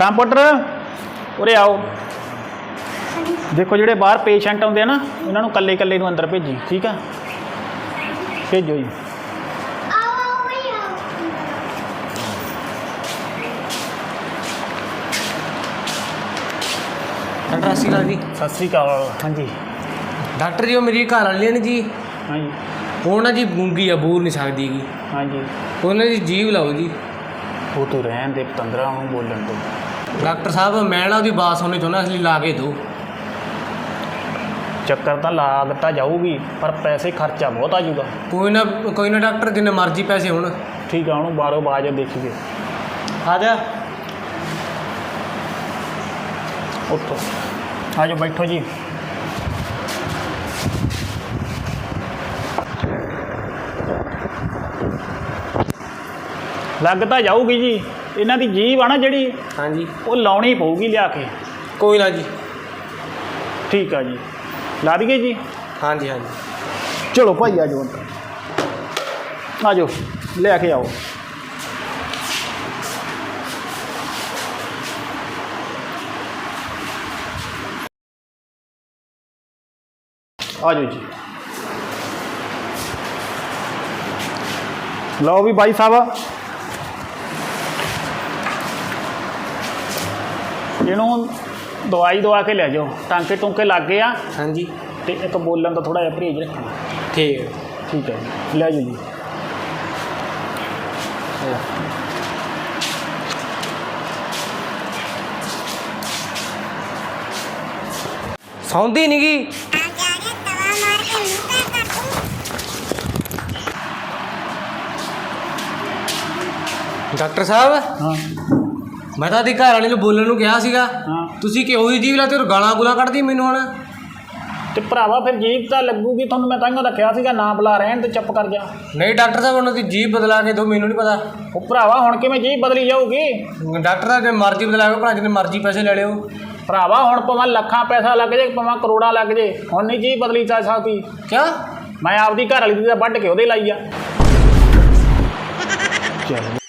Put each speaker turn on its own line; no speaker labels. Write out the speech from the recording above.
Computer ਉਰੇ ਆਓ। ਦੇਖੋ ਜਿਹੜੇ ਬਾਹਰ ਪੇਸ਼ੈਂਟ ਆਉਂਦੇ ਆ ਨਾ ਇਹਨਾਂ ਨੂੰ ਕੱਲੇ ਕੱਲੇ ਨੂੰ ਅੰਦਰ ਭੇਜੀ ਠੀਕ ਆ? ਭੇਜੋ ਜੀ।
ਡਾਕਟਰ ਸਤਿ ਸ਼੍ਰੀ ਅਕਾਲ ਜੀ।
ਸਤਿ ਸ੍ਰੀ ਅਕਾਲ ਹਾਂਜੀ।
ਡਾਕਟਰ ਜੀ ਉਹ ਮੇਰੀ ਘਰ ਵਾਲੀ ਨੇ ਜੀ।
ਹਾਂਜੀ।
ਉਹ ਨਾ ਜੀ ਗੂੰਗੀ ਆ ਬੋਲ ਨਹੀਂ ਸਕਦੀ ਗੀ।
ਹਾਂਜੀ।
ਉਹਨਾਂ ਦੀ ਜੀਵ ਲਾਓ ਜੀ।
ਉਹ ਤੂੰ ਰਹਿਣ ਦੇ ਪਤੰਦਰਾ ਨੂੰ ਬੋਲਣ ਤੋਂ
ਡਾਕਟਰ ਸਾਹਿਬ ਮੈਂ ਨਾ ਉਹਦੀ ਬਾਤ ਸੁਣਨੀ ਚਾਹੁੰਦਾ ਇਸ ਲਈ ਲਾ ਕੇ ਦਿਓ।
ਚੱਕਰ ਤਾਂ ਲਾਗ ਤਾਂ ਜਾਊਗੀ ਪਰ ਪੈਸੇ ਖਰਚਾ ਬਹੁਤ ਆ ਜਾਊਗਾ।
ਕੋਈ ਨਾ ਕੋਈ ਨਾ ਡਾਕਟਰ ਜਿੰਨੇ ਮਰਜ਼ੀ ਪੈਸੇ ਹੋਣ।
ਠੀਕ ਆ ਉਹਨੂੰ ਬਾਹਰੋਂ ਬਾਜ ਦੇਖੀਏ।
ਆ ਜਾ।
ਉੱਠੋ। ਆ ਜਾਓ ਬੈਠੋ ਜੀ। ਲੱਗ ਤਾਂ ਜਾਊਗੀ ਜੀ। ਇਹਨਾਂ ਦੀ ਜੀਭ ਆ ਨਾ ਜਿਹੜੀ
ਹਾਂਜੀ।
ਉਹ ਲਾਉਣੀ ਪਊਗੀ ਲਿਆ ਕੇ।
ਕੋਈ ਨਾ ਜੀ।
ਠੀਕ ਆ ਜੀ। ਲਾ ਦਈਏ ਜੀ?
ਹਾਂਜੀ ਹਾਂਜੀ।
ਚਲੋ ਭਾਈ ਆ ਜਾਓ ਅੰਦਰ। ਆ ਜਾਓ। ਲੈ ਕੇ ਆਓ। ਆ ਜਾਓ ਜੀ। ਲਓ ਵੀ ਭਾਈ ਸਾਹਿਬ। ਇਹਨੂੰ ਦਵਾਈ ਦਵਾ ਕੇ ਲੈ ਜਾਓ। ਟਾਂਕੇ ਟੁੰਕੇ ਲੱਗ ਗਏ ਆ।
ਹਾਂਜੀ।
ਤੇ ਇੱਕ ਬੋਲਣ ਦਾ ਥੋੜਾ ਜਿਹਾ ਪਰਹੇਜ਼ ਰੱਖਣਾ।
ਠੀਕ ਹੈ।
ਠੀਕ ਹੈ ਜੀ। ਲੈ ਜਾਓ ਜੀ।
ਸੌਂਦੀ ਨਹੀਂ ਗੀ? ਡਾਕਟਰ ਸਾਹਿਬ?
ਹਾਂ।
ਮੈਂ ਤਾਂ ਦੀ ਘਰ ਵਾਲੀ ਨੂੰ ਬੋਲਣ ਨੂੰ ਕਿਹਾ ਸੀਗਾ।
ਹਾਂ।
ਤੁਸੀਂ ਕਿਹੋ ਜਿਹੀ ਜੀਵ ਲਾ ਤੇ ਗਾਲਾਂ ਗੁਲਾਂ ਕੱਢਦੀ ਮੈਨੂੰ ਹੁਣ?
ਤੇ ਭਰਾਵਾ ਫਿਰ ਜੀਭ ਤਾਂ ਲੱਗੂਗੀ ਤੁਹਾਨੂੰ ਮੈਂ ਤਾਂ ਹੀ ਰੱਖਿਆ ਸੀਗਾ ਨਾ ਬੁਲਾ ਰਹਿਣ ਤੇ ਚੁੱਪ ਕਰ ਜਾ।
ਨਹੀਂ ਡਾਕਟਰ ਸਾਹਿਬ ਉਹਨਾਂ ਦੀ ਜੀਭ ਬਦਲਾ ਕੇ ਦਿਓ ਮੈਨੂੰ ਨਹੀਂ ਪਤਾ।
ਉਹ ਭਰਾਵਾ ਹੁਣ ਕਿਵੇਂ ਜੀਭ ਬਦਲੀ ਜਾਊਗੀ?
ਡਾਕਟਰ ਸਾਹਿਬ ਜੇ ਮਰਜ਼ੀ ਬਦਲਾ ਕੇ ਭਰਾ ਜਿੰਨੇ ਮਰਜ਼ੀ ਪੈਸੇ ਲੈ ਲਿਓ।
ਭਰਾਵਾ ਹੁਣ ਭਾਵੇਂ ਲੱਖਾਂ ਪੈਸਾ ਲੱਗ ਜੇ ਭਾਵੇਂ ਕਰੋੜਾਂ ਲੱਗ ਜੇ ਹੁਣ ਨਹੀਂ ਜੀਭ ਬਦਲੀ ਜਾ ਸਕਦੀ।
ਕਿਆ
ਮੈਂ ਆਪਦੀ ਘਰ ਵਾਲੀ ਦੀ ਤਾਂ ਵੱਢ ਕੇ ਉਹਦੇ ਲਾਈ ਆ। ਚਲੋ।